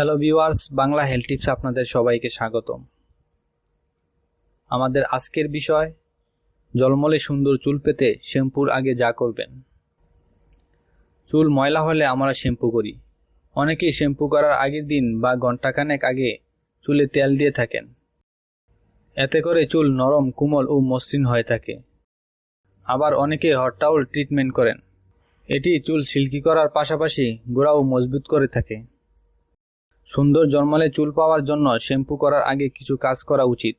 Hello viewers Bangla health tips আপনাদের সবাইকে স্বাগতম। আমাদের আজকের বিষয়, জলমলে সুন্দর চুল পেতে শ্যাম্পুর আগে যা করবেন। চুল ময়লা হলে আমরা শ্যাম্পু করি। অনেকেই শ্যাম্পু করার আগের দিন বা ঘন্টাখানেক আগে চুলে তেল দিয়ে থাকেন। এতে করে চুল নরম, কোমল ও মসৃণ হয়ে থাকে। আবার অনেকে হট টাওয়াল ট্রিটমেন্ট করেন। এটি চুল সিল্কি করার পাশাপাশি গোড়াও মজবুত করে থাকে। সুন্দর জন্মালে চুল পাওয়ার জন্য শ্যাম্পু করার আগে কিছু কাজ করা উচিত।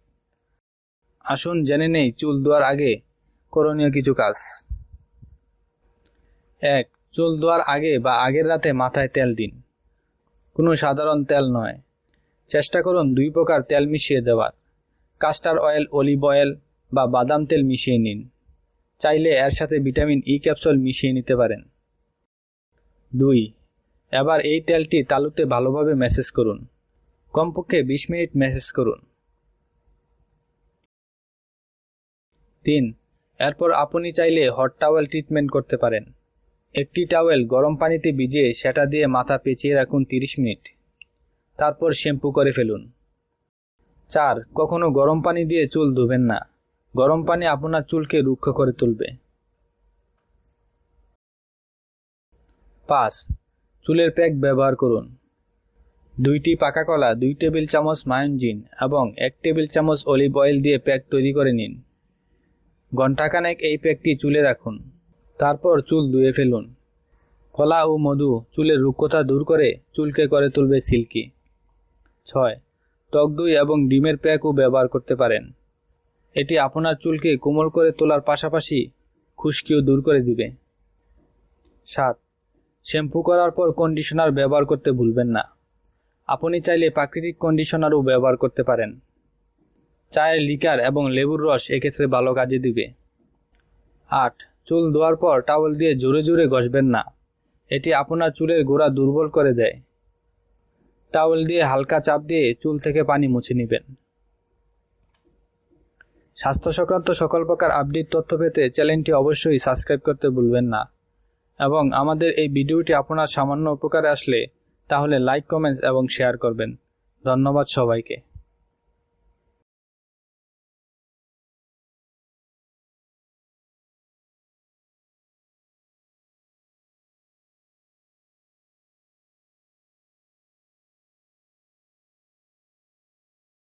আসুন জেনে নেই চুল ধোয়ার আগে করণীয় কিছু কাজ। এক, চুল ধোয়ার আগে বা আগের রাতে মাথায় তেল দিন। কোনো সাধারণ তেল নয়। চেষ্টা করুন দুই প্রকার তেল মিশিয়ে দেওয়ার। কাস্টার অয়েল, অলিভ অয়েল বা বাদাম তেল মিশিয়ে নিন। চাইলে এর সাথে ভিটামিন ই ক্যাপসুল মিশিয়ে নিতে পারেন। দুই এবার এই তেলটি তালুতে ভালোভাবে ম্যাসেজ করুন। কমপক্ষে বিশ মিনিট ম্যাসেজ করুন। তিন, এরপর আপনি চাইলে হট টাওয়েল ট্রিটমেন্ট করতে পারেন। একটি টাওয়েল গরম পানিতে ভিজিয়ে সেটা দিয়ে মাথা পেঁচিয়ে রাখুন তিরিশ মিনিট। তারপর শ্যাম্পু করে ফেলুন। চার, কখনো গরম পানি দিয়ে চুল ধুবেন না। গরম পানি আপনার চুলকে রুক্ষ করে তুলবে। পাঁচ চুলের প্যাক ব্যবহার করুন। দুইটি পাকা কলা, দুই টেবিল চামচ মায়োনজিন এবং এক টেবিল চামচ অলিভ অয়েল দিয়ে প্যাক তৈরি করে নিন। ঘণ্টাখানেক এই প্যাকটি চুলে রাখুন। তারপর চুল ধুয়ে ফেলুন। কলা ও মধু চুলের রুক্ষতা দূর করে চুলকে করে তুলবে সিল্কি। ছয় টক দই এবং ডিমের প্যাকও ব্যবহার করতে পারেন। এটি আপনার চুলকে কোমল করে তোলার পাশাপাশি খুশকিও দূর করে দিবে। সাত শ্যাম্পু করার পর কন্ডিশনার ব্যবহার করতে ভুলবেন না। আপনি চাইলে প্রাকৃতিক কন্ডিশনারও ব্যবহার করতে পারেন। চায়ের লিকার এবং লেবুর রস এক্ষেত্রে ভালো কাজে দিবে। আট, চুল ধোয়ার পর টাওয়েল দিয়ে জোরে জোরে ঘষবেন না। এটি আপনার চুলের গোড়া দুর্বল করে দেয়। টাওয়েল দিয়ে হালকা চাপ দিয়ে চুল থেকে পানি মুছে নেবেন। স্বাস্থ্য সংক্রান্ত সকল প্রকার আপডেট তথ্য পেতে চ্যানেলটি অবশ্যই সাবস্ক্রাইব করতে ভুলবেন না। এবং আমাদের এই ভিডিওটি আপনার সামান্য উপকারে আসলে, তাহলে লাইক কমেন্টস এবং শেয়ার করবেন। ধন্যবাদ সবাইকে।